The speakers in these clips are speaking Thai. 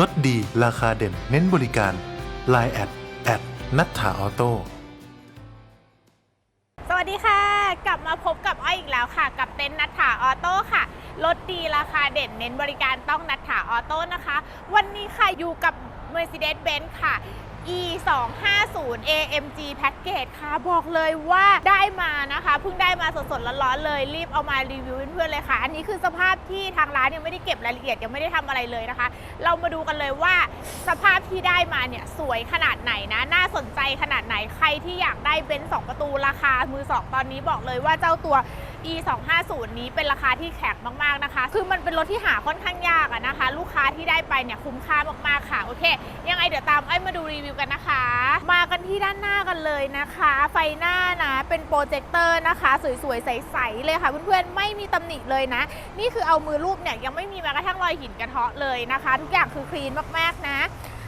ลดดีราคาเด่น เน้นบริการ Line แอดแอดนัทธาออโต้สวัสดีค่ะ กลับมาพบกับอ้อยอีกแล้วค่ะ กับเต็นท์นัทธาออโต้ค่ะลดดีราคาเด่น เน้นบริการต้องนัทธาออโต้นะคะ วันนี้ค่ะอยู่กับ Mercedes-Benz ค่ะ e 2 5 0 AMG Package ค่ะ บอกเลยว่าได้มานะคะเพิ่งได้มาสดๆร้อนๆเลย รีบเอามารีวิวเพื่อนๆเลยค่ะ อันนี้คือสภาพที่ทางร้านยังไม่ได้เก็บรายละเอียดยังไม่ได้ทำอะไรเลยนะคะ เรามาดูกันเลยว่าสภาพที่ได้มาเนี่ยสวยขนาดไหนนะ น่าสนใจขนาดไหนใครที่อยากได้เบนซ์สองประตูราคามือสองตอนนี้บอกเลยว่าเจ้าตัว e 2 5 0นี้เป็นราคาที่แข็งมากๆนะคะ คือมันเป็นรถที่หาค่อนข้างยากอะนะคะ ลูกค้าที่ได้ไปเนี่ยคุ้มค่ามากๆค่ะ โอเค ยังไงเดี๋ยวตามไอ้มาดูรีวิวกันนะคะ มากันที่ด้านหน้ากันเลยนะคะ ไฟหน้านะ เป็นโปรเจคเตอร์นะคะ สวยๆ ใสๆ เลยค่ะเพื่อนๆ ไม่มีตำหนิเลยนะ นี่คือเอามือรูปเนี่ยยังไม่มีแม้กระทั่งรอยหินกระเทาะเลยนะคะ ทุกอย่างคือคลีนมากๆนะ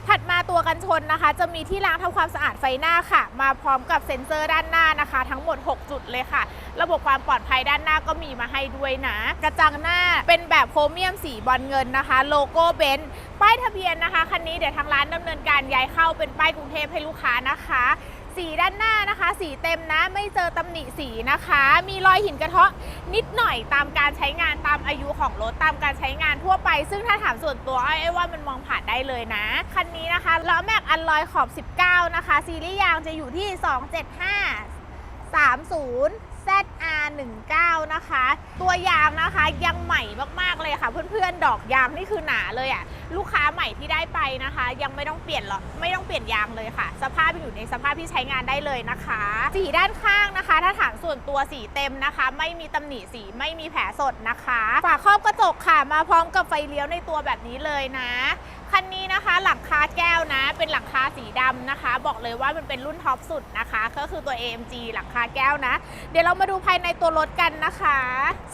ถัดมาตัวกันชนนะคะ จะมีที่ล้างทำความสะอาดไฟหน้าค่ะ มาพร้อมกับเซ็นเซอร์ด้านหน้านะคะ ทั้งหมด 6 จุดเลยค่ะ ระบบความปลอดภัยด้านหน้าก็มีมาให้ด้วยนะ กระจังหน้าเป็นแบบโครเมียมสีบอลเงินนะคะ โลโก้เบนซ์ป้ายทะเบียนนะคะคันนี้เดี๋ยวทางร้านดำเนินการย้ายเข้าเป็นป้ายกรุงเทพให้ลูกค้านะคะ สีด้านหน้านะคะ สีเต็มนะไม่เจอตำหนิสีนะคะ มีรอยหินกระเทาะนิดหน่อยตามการใช้งานตามอายุของรถตามการใช้งานทั่วไป ซึ่งถ้าถามส่วนตัวอ้อยอ้ว่ามันมองผ่านได้เลยนะ คันนี้นะคะล้อแม็กอันลอยขอบ 19 นะคะ ซีรีส์ยางจะอยู่ที่ 275 30 z 19 นะคะ ตัวยางนะคะยังใหม่มากๆเลยค่ะ เพื่อนๆ ดอกยางนี่คือหนาเลยอะ่ะลูกค้าใหม่ที่ได้ไปนะคะ ยังไม่ต้องเปลี่ยนหรอกไม่ต้องเปลี่ยนยางเลยค่ะ สภาพอยู่ในสภาพที่ใช้งานได้เลยนะคะ สีด้านข้างนะคะ ถ้าถามส่วนตัวสีเต็มนะคะ ไม่มีตำหนิสีไม่มีแผลสดนะคะฝาครอบกระจกค่ะ มาพร้อมกับไฟเลี้ยวในตัวแบบนี้เลยนะ คันนี้นะคะหลังคาแก้วนะ เป็นหลังคาสีดำนะคะ บอกเลยว่ามันเป็นรุ่นท็อปสุดนะคะ ก็คือตัว AMG หลังคาแก้วนะ เดี๋ยวเรามาดูภายในตัวรถกันนะคะ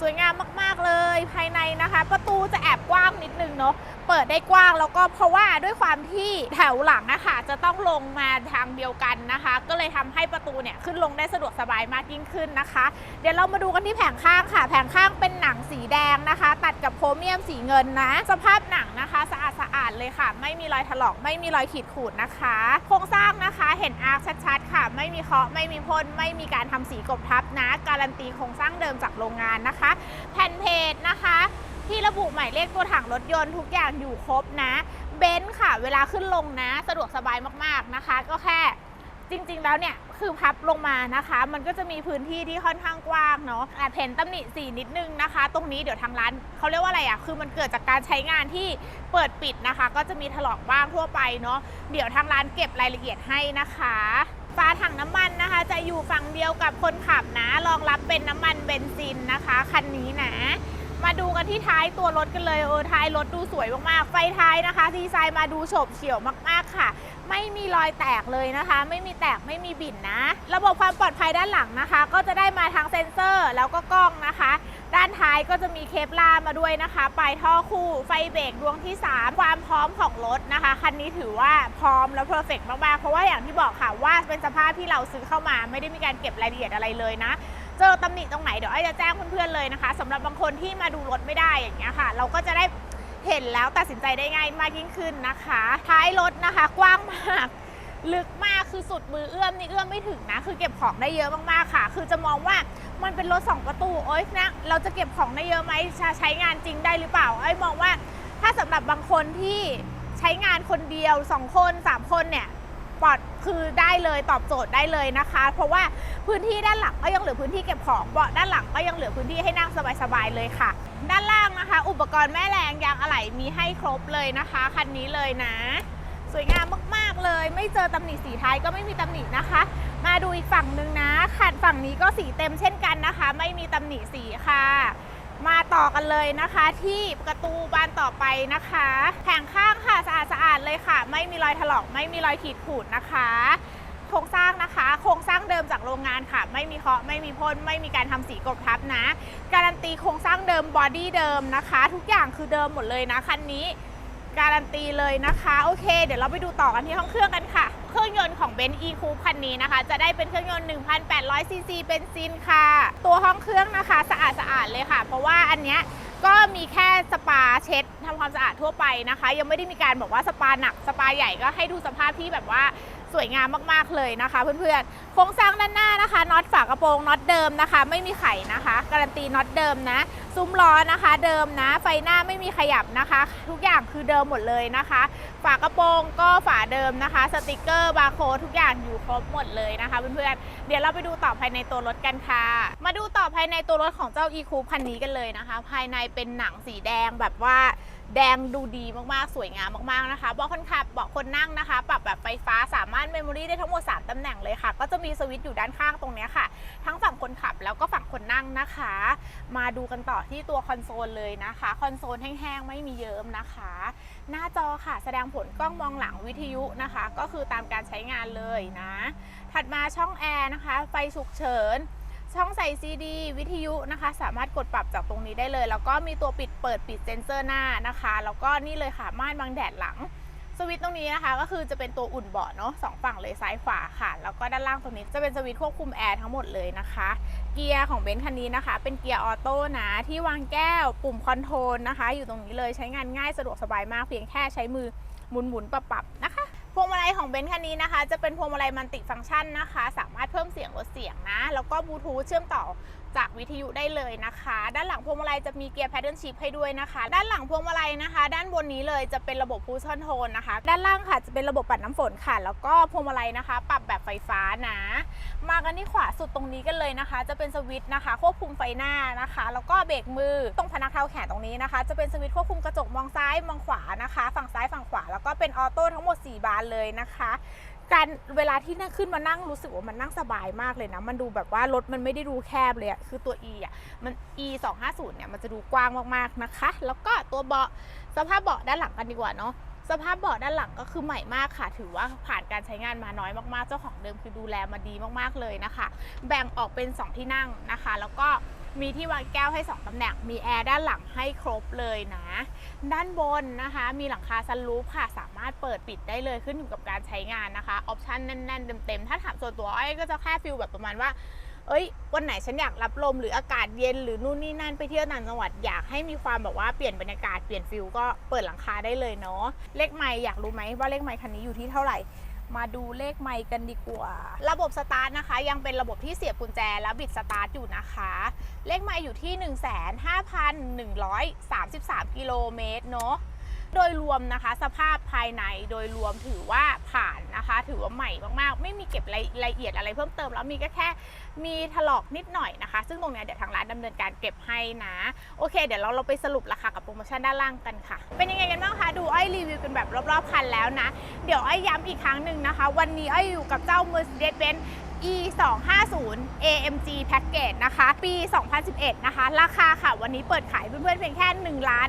สวยงามมากๆเลย ภายในนะคะ ประตูจะแอบกว้างนิดนึงเนาะเปิดได้กว้างแล้วก็เพราะว่าด้วยความที่แถวหลังนะคะจะต้องลงมาทางเดียวกันนะคะ ก็เลยทำให้ประตูเนี่ยขึ้นลงได้สะดวกสบายมากยิ่งขึ้นนะคะ เดี๋ยวเรามาดูกันที่แผงข้างค่ะ แผงข้างเป็นหนังสีแดงนะคะ ตัดกับโครเมียมสีเงินนะ สภาพหนังนะคะสะอาดสะอาดเลยค่ะ ไม่มีรอยถลอกไม่มีรอยขีดขูดนะคะ โครงสร้างนะคะเห็นอาร์คชัดๆ ค่ะ ไม่มีเคาะไม่มีพ่นไม่มีการทำสีกบทับนะ การันตีโครงสร้างเดิมจากโรงงานนะคะ แผ่นเพจนะคะ ที่ระบุหมายเลขตัวถังรถยนต์ทุกอย่างอยู่ครบนะ เบนซ์ค่ะ เวลาขึ้นลงนะ สะดวกสบายมากๆนะคะ ก็แค่จริงๆ แล้วเนี่ย คือพับลงมานะคะ มันก็จะมีพื้นที่ที่ค่อนข้างกว้างเนาะแอบเห็นตำหนิสีนิดนึงนะคะ ตรงนี้เดี๋ยวทางร้านเขาเรียกว่าอะไรอะ่ะ คือมันเกิดจากการใช้งานที่เปิดปิดนะคะ ก็จะมีถลอกบ้างทั่วไปเนาะ เดี๋ยวทางร้านเก็บรายละเอียดให้นะคะฝาถังน้ำมันนะคะ จะอยู่ฝั่งเดียวกับคนขับนะรองรับเป็นน้ำมันเบนซินนะคะ คันนี้นะ มาดูกันที่ท้ายตัวรถกันเลยเออท้ายรถดูสวยมากๆไฟท้ายนะคะดีไซน์มาดูโฉบเฉี่ยวมากๆค่ะ ไม่มีรอยแตกเลยนะคะ ไม่มีแตกไม่มีบิ่นนะ ระบบความปลอดภัยด้านหลังนะคะ ก็จะได้มาทางเซ็นเซอร์แล้วก็กล้องนะคะ ด้านท้ายก็จะมีเคปลามาด้วยนะคะปลายท่อคู่ไฟเบรกดวงที่ 3 ความพร้อมของรถนะคะคันนี้ถือว่าพร้อมและเพอร์เฟกมากๆเพราะว่าอย่างที่บอกค่ะว่าเป็นสภาพที่เราซื้อเข้ามาไม่ได้มีการเก็บรายละเอียดอะไรเลยนะ เจอตำหนิตรงไหนเดี๋ยวไอ้จะแจ้งเพื่อนๆเลยนะคะสำหรับบางคนที่มาดูรถไม่ได้อย่างเงี้ยค่ะ เราก็จะได้เห็นแล้วตัดสินใจได้ง่ายมากยิ่งขึ้นนะคะ ท้ายรถนะคะ กว้างมากลึกมากคือสุดมือเอื้อมนี่เอื้อมไม่ถึงนะ คือเก็บของได้เยอะมากๆค่ะ คือจะมองว่ามันเป็นรถสองประตูโอ๊ยนะเราจะเก็บของได้เยอะไหมจะใช้งานจริงได้หรือเปล่าไอ้มองว่าถ้าสำหรับบางคนที่ใช้งานคนเดียวสองคนสามคนเนี่ย ปลอดคือได้เลยตอบโจทย์ได้เลยนะคะ เพราะว่าพื้นที่ด้านหลังก็ยังเหลือพื้นที่เก็บของเบาะด้านหลังก็ยังเหลือพื้นที่ให้นั่งสบายๆเลยค่ะ ด้านล่างนะคะ อุปกรณ์แม่แรงยางอะไหล่มีให้ครบเลยนะคะคันนี้เลยนะ สวยงามมากๆเลย ไม่เจอตำหนิสีท้ายก็ไม่มีตำหนินะคะ มาดูอีกฝั่งหนึ่งนะขันฝั่งนี้ก็สีเต็มเช่นกันนะคะ ไม่มีตำหนิสีค่ะ มาต่อกันเลยนะคะ ที่ประตูบานต่อไปนะคะแผงข้างค่ะสะอาดสะอาดๆเลยค่ะ ไม่มีรอยถลอกไม่มีรอยขีดขูดนะคะโครงสร้างนะคะ โครงสร้างเดิมจากโรงงานค่ะ ไม่มีเคาะไม่มีพ่นไม่มีการทำสีกบทับนะ การันตีโครงสร้างเดิมบอดี้เดิมนะคะ ทุกอย่างคือเดิมหมดเลยนะคันนี้ การันตีเลยนะคะ โอเค เดี๋ยวเราไปดูต่อกันที่ห้องเครื่องกันค่ะ เครื่องยนต์ของ b e n z e Coupe คันนี้นะคะ จะได้เป็นเครื่องยนต์ 1,800 ซีซีเบนซินค่ะ ตัวห้องเครื่องนะคะสะอาดสะอาดเลยค่ะ เพราะว่าอันเนี้ยก็มีแค่สปาเช็ดทำความสะอาดทั่วไปนะคะ ยังไม่ได้มีการบอกว่าสปาหนักสปาใหญ่ก็ให้ดูสภาพที่แบบว่า สวยงามมากๆเลยนะคะ เพื่อนๆ โครงสร้างด้านหน้านะคะน็อตฝากระโปรงน็อตเดิมนะคะ ไม่มีไขนะคะ การันตีน็อตเดิมนะ ซุ้มล้อนะคะ เดิมนะ ไฟหน้าไม่มีขยับนะคะ ทุกอย่างคือเดิมหมดเลยนะคะ ฝากระโปรงก็ฝาเดิมนะคะ สติกเกอร์บาร์โค้ดทุกอย่างอยู่ครบหมดเลยนะคะเพื่อนๆ เดี๋ยวเราไปดูต่อภายในตัวรถกันค่ะ มาดูต่อภายในตัวรถของเจ้า e c o u p e คันนี้กันเลยนะคะ ภายในเป็นหนังสีแดงแบบว่า แดงดูดีมากๆ สวยงามมากๆนะคะเบาะคนขับเบาะคนนั่งนะคะ ปรับแบบไฟฟ้าสามารถเมมโมรี่ได้ทั้งหมด 3ตำแหน่งเลยค่ะ ก็จะมีสวิตช์อยู่ด้านข้างตรงนี้ค่ะ ทั้งฝั่งคนขับแล้วก็ฝั่งคนนั่งนะคะ มาดูกันต่อที่ตัวคอนโซลเลยนะคะ คอนโซลแห้งๆ ไม่มีเยิ้มนะคะ หน้าจอค่ะ แสดงผลกล้องมองหลังวิทยุนะคะ ก็คือตามการใช้งานเลยนะ ถัดมาช่องแอร์นะคะ ไฟฉุกเฉิน ช่องใส่ซีดีวิทยุนะคะ สามารถกดปรับจากตรงนี้ได้เลย แล้วก็มีตัวปิดเปิดปิดเซนเซอร์หน้านะคะ แล้วก็นี่เลยค่ะม่านบังแดดหลังสวิตช์ตรงนี้นะคะก็คือจะเป็นตัวอุ่นเบาะเนาะสองฝั่งเลยซ้ายขวาค่ะ แล้วก็ด้านล่างตรงนี้จะเป็นสวิตควบคุมแอร์ทั้งหมดเลยนะคะ เกียร์ของเบนซ์คันนี้นะคะ เป็นเกียร์ออโต้นะที่วางแก้วปุ่มคอนโทรลนะคะ อยู่ตรงนี้เลยใช้งานง่ายสะดวกสบายมากเพียงแค่ใช้มือหมุนๆปรับๆนะคะ พวงมาลัยของเบนซ์คันนี้นะคะ จะเป็นพวงมาลัยมันติฟังก์ชันนะคะ สามารถเพิ่มเสียงลดเสียงนะ แล้วก็บลูทูธเชื่อมต่อ จากวิทยุได้เลยนะคะ ด้านหลังพวงมาลัยจะมีเกียร์แพดเดิลชิพให้ด้วยนะคะ ด้านหลังพวงมาลัยนะคะ ด้านบนนี้เลยจะเป็นระบบพูชชั่นโทนนะคะ ด้านล่างค่ะจะเป็นระบบปัดน้ำฝนค่ะ แล้วก็พวงมาลัยนะคะ ปรับแบบไฟฟ้านะ มากันที่ขวาสุดตรงนี้กันเลยนะคะ จะเป็นสวิตช์นะคะ ควบคุมไฟหน้านะคะ แล้วก็เบรกมือตรงพนักเท้าแขนตรงนี้นะคะ จะเป็นสวิตช์ควบคุมกระจกมองซ้ายมองขวานะคะ ฝั่งซ้ายฝั่งขวา แล้วก็เป็นออโต้ทั้งหมด 4 บานเลยนะคะ การเวลาที่นั่งขึ้นมานั่งรู้สึกว่ามันนั่งสบายมากเลยนะ มันดูแบบว่ารถมันไม่ได้ดูแคบเลยอะคือตัว E อะมัน E 2 5 0เนี่ยมันจะดูกว้างมากๆนะคะ แล้วก็ตัวเบาะสภาพเบาะด้านหลังกันดีกว่าเนาะสภาพเบาะด้านหลังก็คือใหม่มากค่ะ ถือว่าผ่านการใช้งานมาน้อยมากๆ เจ้าของเดิมคือดูแลมาดีมากๆเลยนะคะ แบ่งออกเป็น 2 ที่นั่งนะคะ แล้วก็ มีที่วางแก้วให้ 2ตำแหน่ง มีแอร์ด้านหลังให้ครบเลยนะ ด้านบนนะคะ มีหลังคาซันรูฟค่ะ สามารถเปิดปิดได้เลยขึ้นอยู่กับการใช้งานนะคะ ออปชันแน่น ๆ เต็มๆ ถ้าถามส่วนตัวอ้อยก็จะแค่ฟิลแบบประมาณว่า เอ้ย วันไหนฉันอยากรับลมหรืออากาศเย็นหรือนู่นนี่นั่นไปเที่ยวต่างจังหวัดอยากให้มีความแบบว่าเปลี่ยนบรรยากาศเปลี่ยนฟิลก็เปิดหลังคาได้เลยเนาะ เลขไมค์อยากรู้ไหมว่าเลขไมค์คันนี้อยู่ที่เท่าไหร่ มาดูเลขไมค์กันดีกว่า ระบบสตาร์ทนะคะ ยังเป็นระบบที่เสียบกุญแจแล้วบิดสตาร์ทอยู่นะคะ เลขไมค์อยู่ที่ 15,133 กิโลเมตรเนาะ โดยรวมนะคะ สภาพภายในโดยรวมถือว่าผ่านนะคะ ถือว่าใหม่มากๆ ไม่มีเก็บรายละเอียดอะไรเพิ่มเติม แล้วมีก็แค่มีถลอกนิดหน่อยนะคะ ซึ่งตรงเนี้ยเดี๋ยวทางร้านดำเนินการเก็บให้นะ โอเค เดี๋ยวเราเราไปสรุปราคากับโปรโมชั่นด้านล่างกันค่ะ เป็นยังไงกันบ้างคะ ดูอ้อยรีวิวกันแบบรอบๆคันแล้วนะ เดี๋ยวอ้อยย้ำอีกครั้งหนึ่งนะคะ วันนี้อ้อยอยู่กับเจ้า Mercedes-Benz E 2 5 0 AMG Package นะคะ ปี 2011 นะคะ ราคาค่ะ วันนี้เปิดขายเพื่อนๆเพียงแค่1ล้าน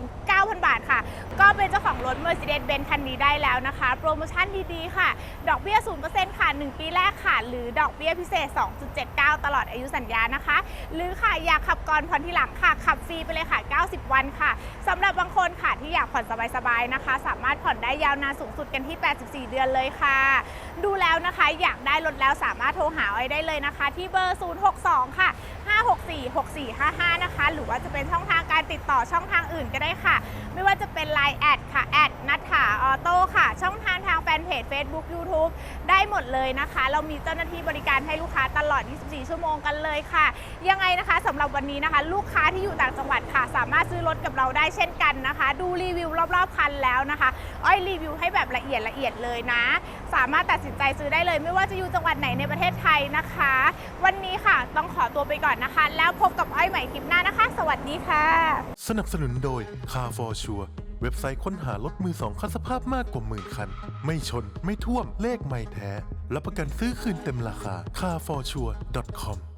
59,000 บาทค่ะ ก็เป็นเจ้าของรถ Mercedes-Benz คันนี้ได้แล้วนะคะ โปรโมชั่นดีๆ ค่ะ ดอกเบี้ย 0%ค่ะ 1 ปีแรกค่ะ หรือดอกเบี้ยพิเศษ 2.79 ตลอดอายุสัญญานะคะ หรือค่ะ อยากขับก่อนผ่อนทีหลังค่ะ ขับฟรีไปเลยค่ะ 90 วันค่ะสำหรับบางคนค่ะที่อยากผ่อนสบายๆนะคะ สามารถผ่อนได้ยาวนานสูงสุดกันที่ 84 เดือนเลยค่ะ ดูแล้วนะคะอยากได้รถแล้วสามารถโทรหาอ้อยได้เลยนะคะ ที่เบอร์ 062 ค่ะ 564 6455 นะคะ หรือว่าจะเป็นช่องทางการติดต่อช่องทางอื่นก็ได้ค่ะ ไม่ว่าจะเป็น Line แอดค่ะแอดนัทถาออโต้ค่ะ ช่องทางทางแฟนเพจ Facebook YouTube ได้หมดเลยนะคะ เรามีเจ้าหน้าที่บริการให้ลูกค้าตลอด 24 ชั่วโมงกันเลยค่ะ ยังไงนะคะสำหรับวันนี้นะคะ ลูกค้าที่อยู่ต่างจังหวัดค่ะ สามารถซื้อรถกับเราได้เช่นกันนะคะ ดูรีวิวรอบๆคันแล้วนะคะอ้อยรีวิวให้แบบละเอียดละเอียดเลยนะ สามารถตัดสินใจซื้อได้เลย ไม่ว่าจะอยู่จังหวัดไหนในประเทศไทยนะคะ วันนี้ค่ะต้องขอตัวไปก่อนนะนะคะ แล้วพบกับอ้อยใหม่คลิปหน้านะคะ สวัสดีค่ะ สนับสนุนโดย Car for Sure เว็บไซต์ค้นหารถมือสองคันสภาพมากกว่าหมื่นคัน ไม่ชนไม่ท่วมเลขไม่แท้รับประกันซื้อคืนเต็มราคา carforsure.com